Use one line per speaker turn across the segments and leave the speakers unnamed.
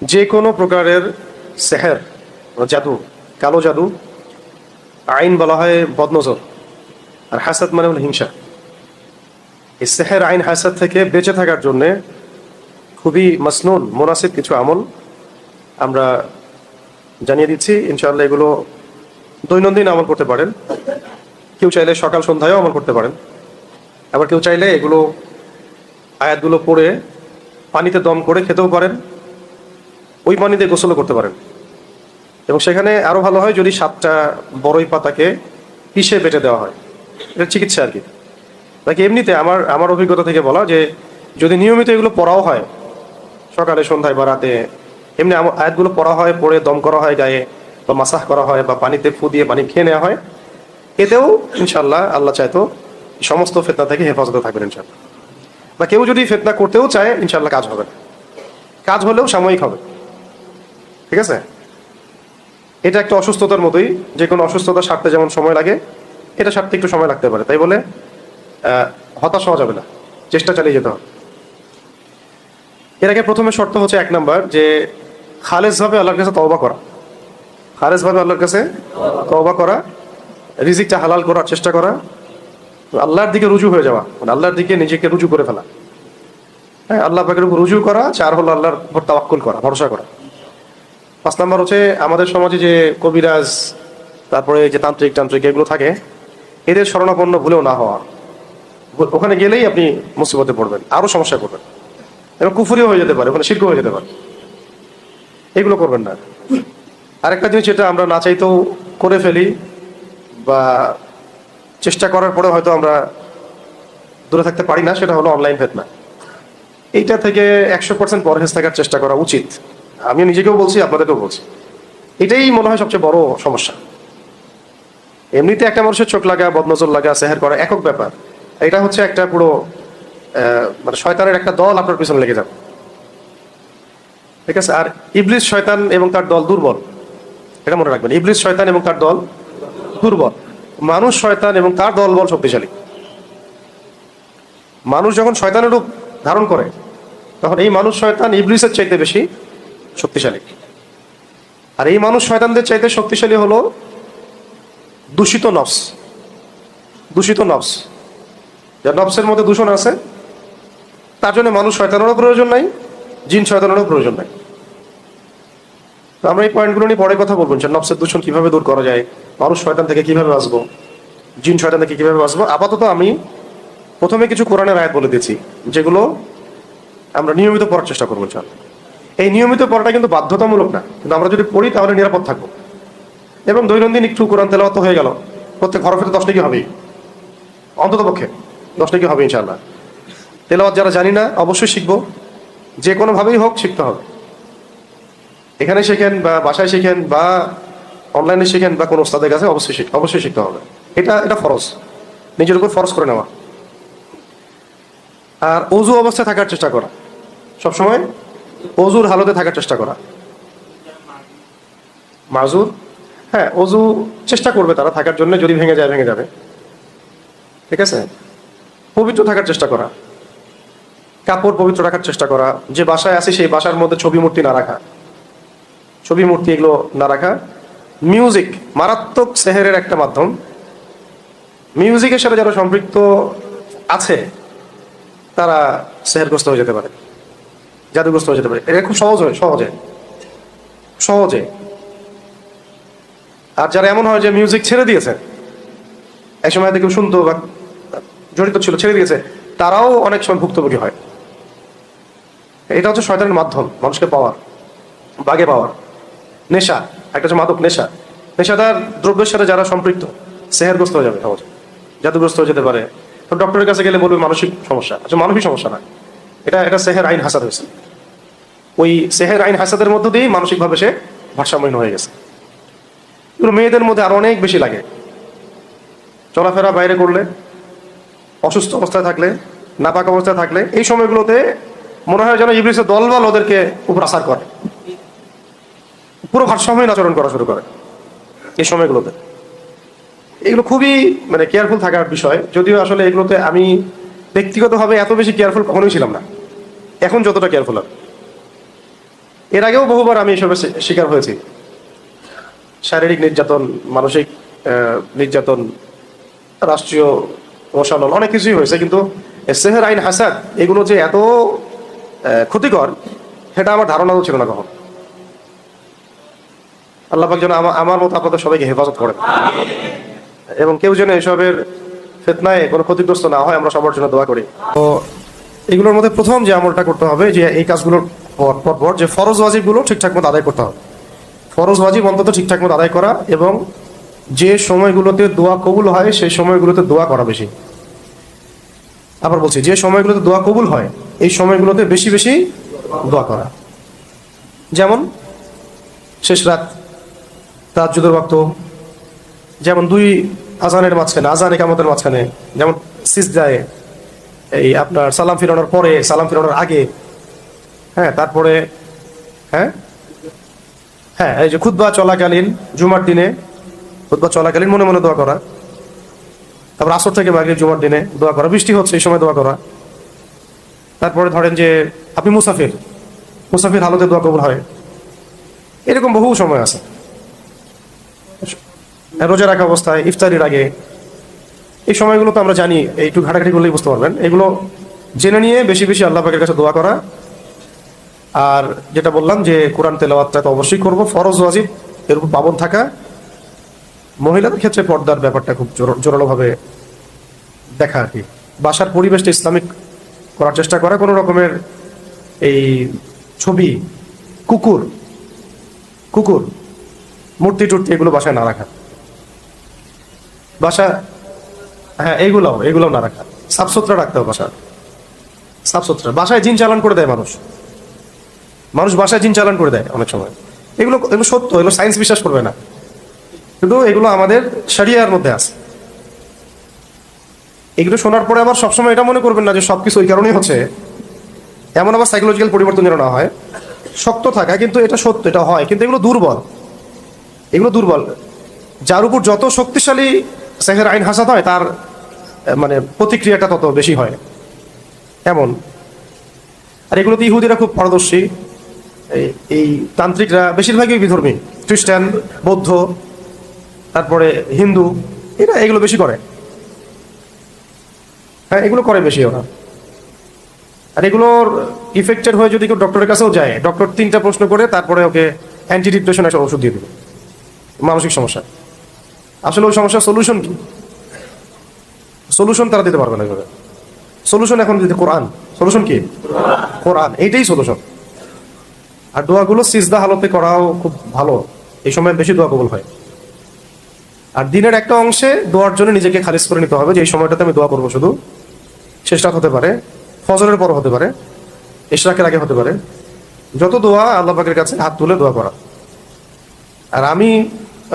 যে কোনো প্রকারের সেহের বা জাদু, কালো জাদু, আইন বলা হয় বদনজর, আর হাসাদ মানে হলো হিংসা। এই সেহের আইন হাসাদ থেকে বেঁচে থাকার জন্যে খুবই মাসনুন, মোনাসিব কিছু আমল আমরা জানিয়ে দিচ্ছি। ইনশাআল্লাহ এগুলো দৈনন্দিন আমল করতে পারেন। কেউ চাইলে সকাল সন্ধ্যায়ও আমল করতে পারেন। আবার কেউ চাইলে এগুলো আয়াতগুলো পড়ে পানিতে দম করে খেতেও পারেন। ওই পানিতে গোসলও করতে পারেন। এবং সেখানে আরও ভালো হয় যদি সাতটা বড়ই পাতাকে পিষে বেটে দেওয়া হয়। এটা চিকিৎসা আর কি। নাকি এমনিতে আমার আমার অভিজ্ঞতা থেকে বলা যে যদি নিয়মিত এগুলো পড়াও হয়, সকালে, সন্ধ্যায় বা রাতে, এমনি আয়াতগুলো পড়া হয়, পড়ে দম করা হয় গায়ে বা মাসাহ করা হয় বা পানিতে ফু দিয়ে পানি খেয়ে নেওয়া হয়, এতেও ইনশাল্লাহ আল্লাহ চাইতো সমস্ত ফেতনা থেকে হেফাজতে থাকবেন ইনশাল্লাহ বা কেউ যদি ফেতনা করতেও চায় ইনশাল্লাহ কাজ হবে না। কাজ হলেও সাময়িক হবে। ঠিক আছে? এটা একটা অসুস্থতার মতোই, যে কোনো অসুস্থতা সারতে যেমন সময় লাগে, এটা সারতে একটু সময় লাগতে পারে। তাই বলে হতাশ হওয়া যাবে না, চেষ্টা চালিয়ে যেতে হবে। এর আগে প্রথমে শর্ত হচ্ছে এক নাম্বার, যে খালেজ ভাবে আল্লাহর কাছে তওবা করা। খালেজ ভাবে আল্লাহর কাছে তওবা করা, রিজিকটা হালাল করার চেষ্টা করা, আল্লাহর দিকে রুজু হয়ে যাওয়া মানে আল্লাহর দিকে নিজেকে রুজু করে ফেলা। হ্যাঁ আল্লাহ পাকের উপর রুজু করা, চার হলো আল্লাহর উপর তাওয়াক্কুল করা, ভরসা করা। পাঁচ নাম্বার হচ্ছে আমাদের সমাজে যে কবিরাজ, তারপরে যে তান্ত্রিক তান্ত্রিক এগুলো থাকে, এদের শরণাপন্ন ভুলেও না হওয়া। ওখানে গেলেই আপনি মুসিবতে পড়বেন আরও সমস্যা করবেন এবং কুফুরিও হয়ে যেতে পারে, ওখানে শিল্প হয়ে যেতে পারে। এগুলো করবেন না। আরেকটা জিনিস যেটা আমরা না চাইতেও করে ফেলি বা চেষ্টা করার পরে হয়তো আমরা দূরে থাকতে পারি না, সেটা হলো অনলাইন ফেতনা। এইটা থেকে একশো পার্সেন্ট পরহেজ থাকার চেষ্টা করা উচিত। আমি নিজেকেও বলছি, আপনাদেরকেও বলছি। এটাই মনে হয় সবচেয়ে বড় সমস্যা। এমনিতে একটা মানুষের চোখ লাগা, বদনজর লাগা, সেহের করা একক ব্যাপার। এটা হচ্ছে একটা পুরো মানে শয়তানের একটা দল আপনার পিছনে লেগে যাবে। ঠিক আছে? আর ইবলিস শয়তান এবং তার দল দুর্বল। এটা মনে রাখবেন, ইবলিস শয়তান এবং তার দল দুর্বল। মানুষ শয়তান এবং তার দল বল শক্তিশালী। মানুষ যখন শয়তানের রূপ ধারণ করে, তখন এই মানুষ শয়তান ইবলিসের চাইতে বেশি শক্তিশালী। আর এই মানুষ শয়তানদের চাইতে শক্তিশালী হলো দূষিত নফস। দূষিত নফস। যা নফসের মধ্যে দূষণ আছে, তার জন্য মানুষ শয়তানেরও প্রয়োজন নাই, জিন শয়তানেরও প্রয়োজন নাই। আমরা এই পয়েন্টগুলো নিয়ে পরে কথা বলব, যে নফসের দূষণ কীভাবে দূর করা যায়, মানুষ শয়তান থেকে কীভাবে বাঁচবো, জিন শয়তান থেকে কীভাবে বাঁচবো। আপাতত আমি প্রথমে কিছু কোরআনের আয়াত বলে দিয়েছি, যেগুলো আমরা নিয়মিত পড়ার চেষ্টা করব চল এই নিয়মিত পড়াটা কিন্তু বাধ্যতামূলক না। কিন্তু আমরা যদি পড়ি, তাহলে নিরাপদ থাকব। এবং দৈনন্দিন একটু কোরআন তেলাওয়াত হয়ে গেল। প্রত্যেক হরফে তো দশ নাকি হবেই? অন্তত পক্ষে দশ নাকি হবে ইনশাল্লাহ তেলাওয়াত যারা জানি না, অবশ্যই শিখব। যে কোনোভাবেই হোক শিখতে হবে। এখানে শেখেন বা বাসায় শেখেন বা অনলাইনে শেখেন বা কোনো ওস্তাদের কাছে অবশ্যই অবশ্যই শিখতে হবে। এটা এটা ফরজ। নিজের উপর ফরজ করে নেওয়া। আর অজু অবস্থায় থাকার চেষ্টা করা। সবসময় অজুর হালতে থাকার চেষ্টা করা। মাজুর? হ্যাঁ অজু চেষ্টা করবে তারা থাকার জন্য, যদি ভেঙে যায়, ভেঙে যাবে। ঠিক আছে? পবিত্র থাকার চেষ্টা করা। কাপড় পবিত্র রাখার চেষ্টা করা। যে বাসায় আছে, সেই বাসার মধ্যে ছবি মূর্তি না রাখা। ছবি মূর্তি এগুলো না রাখা। মিউজিক, মারাত্মক সেহেরের একটা মাধ্যম। মিউজিকের সাথে যারা সম্পৃক্ত আছে, তারা সেহেরগ্রস্ত হয়ে যেতে পারে। জাদুগ্রস্ত হয়ে যেতে পারে। এটা খুব সহজ হয়, সহজে। সহজে। আর যারা এমন হয় যে মিউজিক ছেড়ে দিয়েছে, এক সময় কেউ শুনতো বা জড়িত ছিল, ছেড়ে দিয়েছে, তারাও অনেক সময় ভুক্তভোগী হয়। এটা হচ্ছে শয়তানের মাধ্যম, মানুষকে পাওয়ার, বাগে পাওয়ার। নেশা, একটা হচ্ছে মাদক, নেশা। নেশাদার দ্রব্যের সাথে যারা সম্পৃক্ত, সেহেরগ্রস্ত হয়ে যাবে সহজে। জাদুগ্রস্ত হয়ে যেতে পারে। তো ডক্টরের কাছে গেলে বলবে মানসিক সমস্যা। আচ্ছা মানসিক সমস্যা না। এটা এটা সেহের আইন হাসাদ হয়েছে। ওই সেহের আইন হাসাদের মধ্য দিয়েই মানসিকভাবে সে ভারসাম্যহীন হয়ে গেছে। এগুলো মেয়েদের মধ্যে আরও অনেক বেশি লাগে। চলাফেরা বাইরে করলে, অসুস্থ অবস্থায় থাকলে, নাপাক অবস্থায় থাকলে, এই সময়গুলোতে মনে হয় যেন ইবলিসের দলবল ওদেরকে উপর আসার করে। পুরো ভারসাম্যহীন আচরণ করা শুরু করে এই সময়গুলোতে। এগুলো খুবই মানে কেয়ারফুল থাকার বিষয়। যদিও আসলে এগুলোতে আমি ব্যক্তিগতভাবে এত বেশি কেয়ারফুল কখনোই ছিলাম না। এখন যতটা কেয়ারফুল আমি এর আগেও বহুবার আমি এসবের শিকার হয়েছি। শারীরিক নির্যাতন, মানসিক নির্যাতন, রাষ্ট্রীয় প্রশাসন অনেক কিছুই হয়েছে, কিন্তু সেহের আইন হাসাদ, এগুলো যে এত ক্ষতিকর, সেটা আমার ধারণাও ছিল না কখন। আল্লাহ যেন আমা- আমার মতো আপনাদের সবাইকে হেফাজত করেন। এবং কেউ যেন এসবের ফেতনায় কোনো ক্ষতিগ্রস্ত না হয়, আমরা সবার জন্য দোয়া করি। তো এগুলোর মধ্যে প্রথম যে আমলটা করতে হবে, যে এই কাজগুলোর পর পর পর যে ফরজ ওয়াজিবগুলো ঠিকঠাক মতো আদায় করতে হবে। ফরজ ওয়াজিব অন্তত ঠিকঠাক মতো আদায় করা এবং যে সময়গুলোতে দোয়া কবুল হয়, সেই সময়গুলোতে দোয়া করা বেশি। আবার বলছি, যে সময়গুলোতে দোয়া কবুল হয়, এই সময়গুলোতে বেশি বেশি দোয়া করা। যেমন শেষ রাত তাজ্জুদের ওয়াক্ত, যেমন দুই আজানের মাঝখানে, আজান একামতের মাঝখানে, যেমন সিস যায় এই আপনার সালাম ফিরানোর পরে, সালাম ফিরানোর আগে হ্যাঁ তারপরে হ্যাঁ? হ্যাঁ এই যে খুদ্া চলাকালীন, জুমার দিনে খুদ্া চলাকালীন মনে মনে দোয়া করা। তারপর আসর থেকে মাগরিব, জুমার দিনে দোয়া করা। বৃষ্টি হচ্ছে, এই সময় দোয়া করা। তারপরে ধরেন যে, আপনি মুসাফির মুসাফির হালতে দোয়া কবুল হয়। এরকম বহু সময় আছে। রোজা রাখা অবস্থায়, ইফতারির আগে, এই সময়গুলো তো আমরা জানি, একটু ঘাটাঘাটি করলেই বুঝতে পারবেন। এগুলো জেনে নিয়ে বেশি বেশি আল্লাহ পাকের কাছে দোয়া করা। আর যেটা বললাম যে কোরআন তেলাওয়াতটা তো অবশ্যই করব, ফরজ, ওয়াজিব এর উপর পাবন থাকা। মহিলাদের ক্ষেত্রে পর্দার ব্যাপারটা খুব জোর- জোরালোভাবে দেখা আর কি। বাসার পরিবেশটা ইসলামিক করার চেষ্টা করা, কোনো রকমের এই ছবি, কুকুর কুকুর, মূর্তি টুর্তি এগুলো বাসায় না রাখা। বাসা হ্যাঁ এইগুলাও এগুলোও না রাখা। সাফ সুতরা রাখতে হবে বাসা সাফ সুতরা বাসায় জিন চালান করে দেয় মানুষ। মানুষ বাসায় জিন চালান করে দেয় অনেক সময়। এগুলো এগুলো সত্য, এগুলো সায়েন্স বিশ্বাস করবে না। কিন্তু এগুলো আমাদের সারিয়ার মধ্যে আছে। এগুলো শোনার পরে আবার সবসময় এটা মনে করবেন না যে সবকিছু ওই কারণেই হচ্ছে। এমন আবার সাইকোলজিক্যাল পরিবর্তন যেন না হয়। শক্ত থাকা কিন্তু এটা সত্য, এটা হয়, কিন্তু এগুলো দুর্বল। এগুলো দুর্বল। যার উপর যত শক্তিশালী সেহের আইন হাসাত হয়, তার মানে প্রতিক্রিয়াটা তত বেশি হয়। এমন। আর এগুলোতে ইহুদিরা খুব পারদর্শী। এই- তান্ত্রিকরা বেশিরভাগই বিধর্মী, খ্রিস্টান, বৌদ্ধ, তারপরে হিন্দু, এরা এগুলো বেশি করে। হ্যাঁ এগুলো করে বেশি ওরা। আর এগুলোর ইফেক্টেড হয়ে যদি কেউ ডক্টরের কাছেও যায় ডক্টর তিনটা প্রশ্ন করে, তারপরে ওকে অ্যান্টি ডিপ্রেশন একটা ওষুধ দিয়ে দেবে। মানসিক সমস্যা। আসলে ওই সমস্যার সলিউশন কি? সলিউশন তারা দিতে পারবে না এভাবে। সলিউশন এখন দিতে কোরআন সলিউশন কি? কোরআন এইটাই সলিউশন আর দোয়াগুলো সিজদা হালতে করাও খুব ভালো। এই সময় বেশি দোয়া কবুল হয়। আর দিনের একটা অংশে দোয়ার জন্য নিজেকে খারিজ করে নিতে হবে যে, এই সময়টাতে আমি দোয়া করব শুধু। শেষ রাত হতে পারে, ফজরের পর হতে পারে, ইশরাকের আগে হতে পারে। যত দোয়া আল্লাহ পাকের কাছে, হাত তুলে দোয়া করা। আর আমি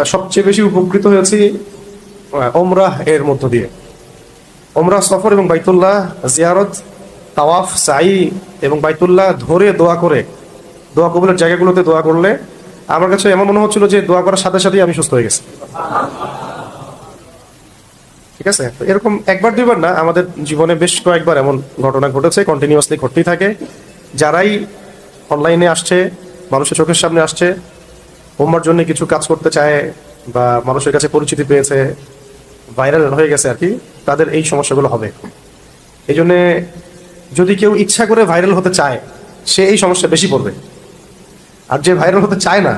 সবচেয়ে বেশি উপকৃত হয়েছি ওমরাহ এর মধ্য দিয়ে। ওমরাহ সফর এবং বাইতুল্লাহ জিয়ারত, তাওয়াফ, সাই এবং বাইতুল্লাহ ধরে দোয়া করে দোয়া কবুলের জায়গাগুলোতে দোয়া করলে আমার কাছে এমন মনে হচ্ছিল যে দোয়া করার সাথে সাথেই আমি সুস্থ হয়ে গেছি। ঠিক আছে? এরকম একবার দুইবার না, আমাদের জীবনে বেশ কয়েকবার এমন ঘটনা ঘটেছে কন্টিনিউয়াসলি ঘটতেই থাকে। যারাই অনলাইনে আসছে, মানুষের চোখের সামনে আসছে হোমার জন্য কিছু কাজ করতে চায় বা মানুষের কাছে পরিচিতি পেয়েছে ভাইরাল হয়ে গেছে আর কি, তাদের এই সমস্যাগুলো হবে। এই জন্যে যদি কেউ ইচ্ছা করে ভাইরাল হতে চায়, সে এই সমস্যা বেশি পড়বে। আর যে ভাইরাল হতে চায় না,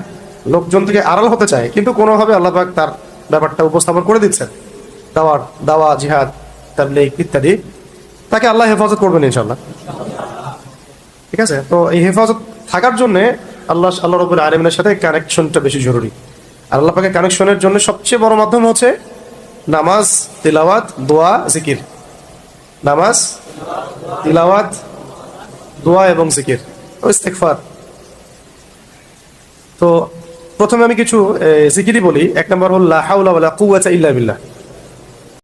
লোকজন থেকে আড়াল হতে চায়, কিন্তু কোনোভাবে আল্লাহবাক তার ব্যাপারটা উপস্থাপন করে দিচ্ছেন। দাওয়ার দাওয়া, জিহাদ, তাবলিগ ইত্যাদি, তাকে আল্লাহ হেফাজত করবেন ইনশাল্লাহ ঠিক আছে? তো এই হেফাজত থাকার জন্য আল্লাহ আল্লাহ রবুল আলমিনের সাথে কানেকশনটা বেশি জরুরি। আর আল্লাহ পাকে কানেকশনের জন্য সবচেয়ে বড় মাধ্যম হচ্ছে নামাজ, তিলাওয়াত, দোয়া, জিকির। নামাজ, তিলাওয়াত, দোয়া এবং জিকির। ও ইস্তেকফার তো প্রথমে আমি কিছু জিকিরি বলি। এক নম্বর হল, লা হাওলা ওয়ালা কুওয়াতা ইল্লা বিল্লাহ।